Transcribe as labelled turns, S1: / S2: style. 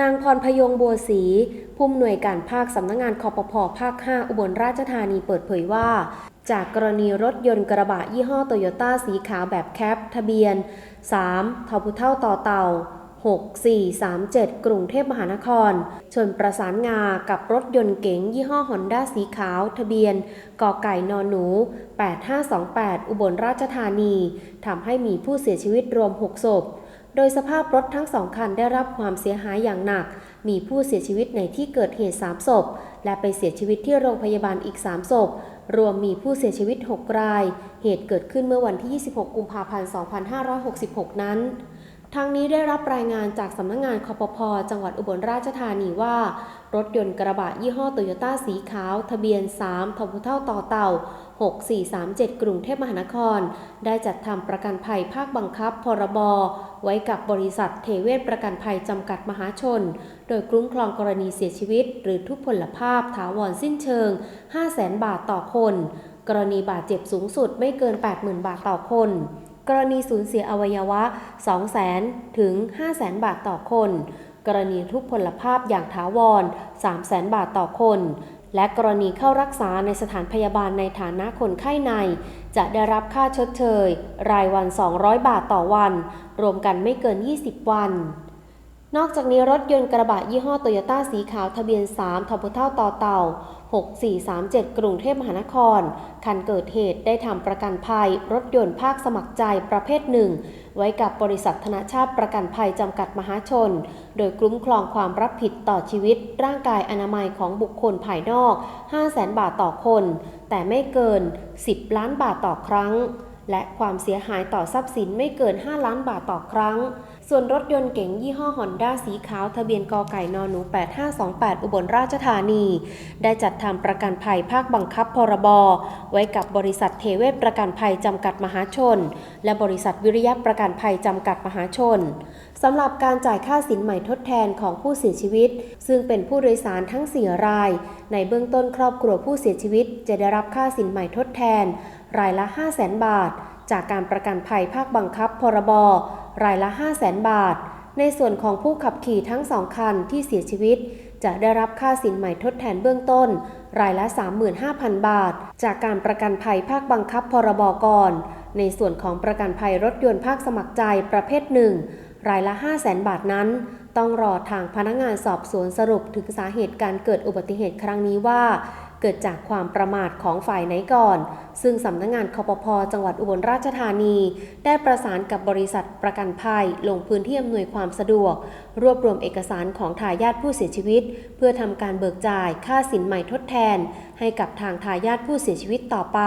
S1: นางพรพยงบัวศรีผู้อำนวยการภาคสำนักงงานคอปพอภาค 5 อุบลราชธานีเปิดเผยว่า จากกรณีรถยนต์กระบะยี่ห้อโตโยต้าสีขาวแบบแคป ทะเบียน 3ทพุเท่าต่อเต่า 6437 กรุงเทพมหานคร ชนประสานงากับรถยนต์เก๋งยี่ห้อฮอนด้าสีขาว ทะเบียนกอไก่นอนหนู 8528 อุบลราชธานีทำให้มีผู้เสียชีวิตรวม 6 ศพ โดยสภาพรถทั้งสองคันได้รับความเสียหายอย่างหนัก มีผู้เสียชีวิตในที่เกิดเหตุ 3 ศพ และไปเสียชีวิตที่โรงพยาบาลอีก 3 ศพ รวมมีผู้เสียชีวิต 6 ราย เหตุเกิดขึ้นเมื่อวันที่ 26 กุมภาพันธ์ 2566 นั้นทางนี้ได้รับรายงานจากสำนักงงานคอปพจังหวัดอุบลราชธานีว่า รถยนต์กระบะยี่ห้อโตโยต้าสีขาว ทะเบียน 3ทพเท่าต่อเต่า 6437 กรุงเทพมหานคร ได้จัดทำประกันภัยภาคบังคับ พรบ ไว้กับบริษัทเทเวศประกันภัยจำกัดมหาชน โดยคุ้มครองกรณีเสียชีวิต หรือทุพพลภาพถาวรสิ้นเชิง 500,000 บาทต่อคน กรณีบาดเจ็บสูงสุดไม่เกิน 80,000 บาทต่อคน กรณีสูญเสียอวัยวะ 200,000 ถึง 500,000 บาทต่อคน กรณีทุพพลภาพอย่างถาวร 300,000 บาทต่อคน และกรณีเข้ารักษาในสถานพยาบาลในฐานะคนไข้ใน จะได้รับค่าชดเชย รายวัน 200 บาทต่อวัน รวมกันไม่เกิน 20 วัน นอกจากนี้รถยนต์กระบะยี่ห้อโตโยต้าสีขาวทะเบียน 3ทพเท่าต่อเต่า 6437 กรุงเทพมหานคร คันเกิดเหตุได้ทำประกันภัย รถยนต์ภาคสมัครใจประเภทหนึ่ง ไว้กับบริษัทธนชาติประกันภัยจำกัดมหาชน โดยคุ้มครองความรับผิดต่อชีวิต ร่างกายอนามัยของบุคคลภายนอก 500,000 บาทต่อคน แต่ไม่เกิน 10 ล้านบาทต่อครั้ง และความเสียหายต่อทรัพย์สินไม่เกิน 5 ล้านบาทต่อครั้ง ส่วนรถยนต์เก๋งยี่ห้อฮอนด้าสีขาว ทะเบียนกอไก่นอนหนู 8528 อุบลราชธานี ได้จัดทำประกันภัยภาคบังคับพรบ ไว้กับบริษัทเทเวศประกันภัยจำกัดมหาชน และบริษัทวิริยะประกันภัยจำกัดมหาชนสำหรับการจ่ายค่าสินใหม่ทดแทนของผู้เสียชีวิต ซึ่งเป็นผู้โดยสารทั้ง 4 ราย ในเบื้องต้นครอบครัวผู้เสียชีวิตจะได้รับค่าสินใหม่ทดแทน รายละ 5 0 0 0 0 0 บาท จากการประกันภัยภาคบังคับ พรบ รายละ 5 0 0 0 0 0 บาท ในส่วนของผู้ขับขี่ทั้งสองคันที่เสียชีวิต จะได้รับค่าสินใหม่ทดแทนเบื้องต้น รายละ 35,000 บาท จากการประกันภัยภาคบังคับ พรบ ก่อน ในส่วนของประกันภัยรถยนต์ภาคสมัครใจประเภทหนึ่งรายละ 500,000 บาทนั้น ต้องรอทางพนักงานสอบสวนสรุปถึงสาเหตุการเกิดอุบัติเหตุครั้งนี้ว่า เกิดจากความประมาทของฝ่ายไหนก่อน ซึ่งสำนักงงานคอปพจังหวัดอุบลราชธานี ได้ประสานกับบริษัทประกันภัย ลงพื้นที่อำนวยความสะดวก รวบรวมเอกสารของทายาทผู้เสียชีวิต เพื่อทำการเบิกจ่ายค่าสินใหม่ทดแทน ให้กับทางทายาทผู้เสียชีวิตต่อไป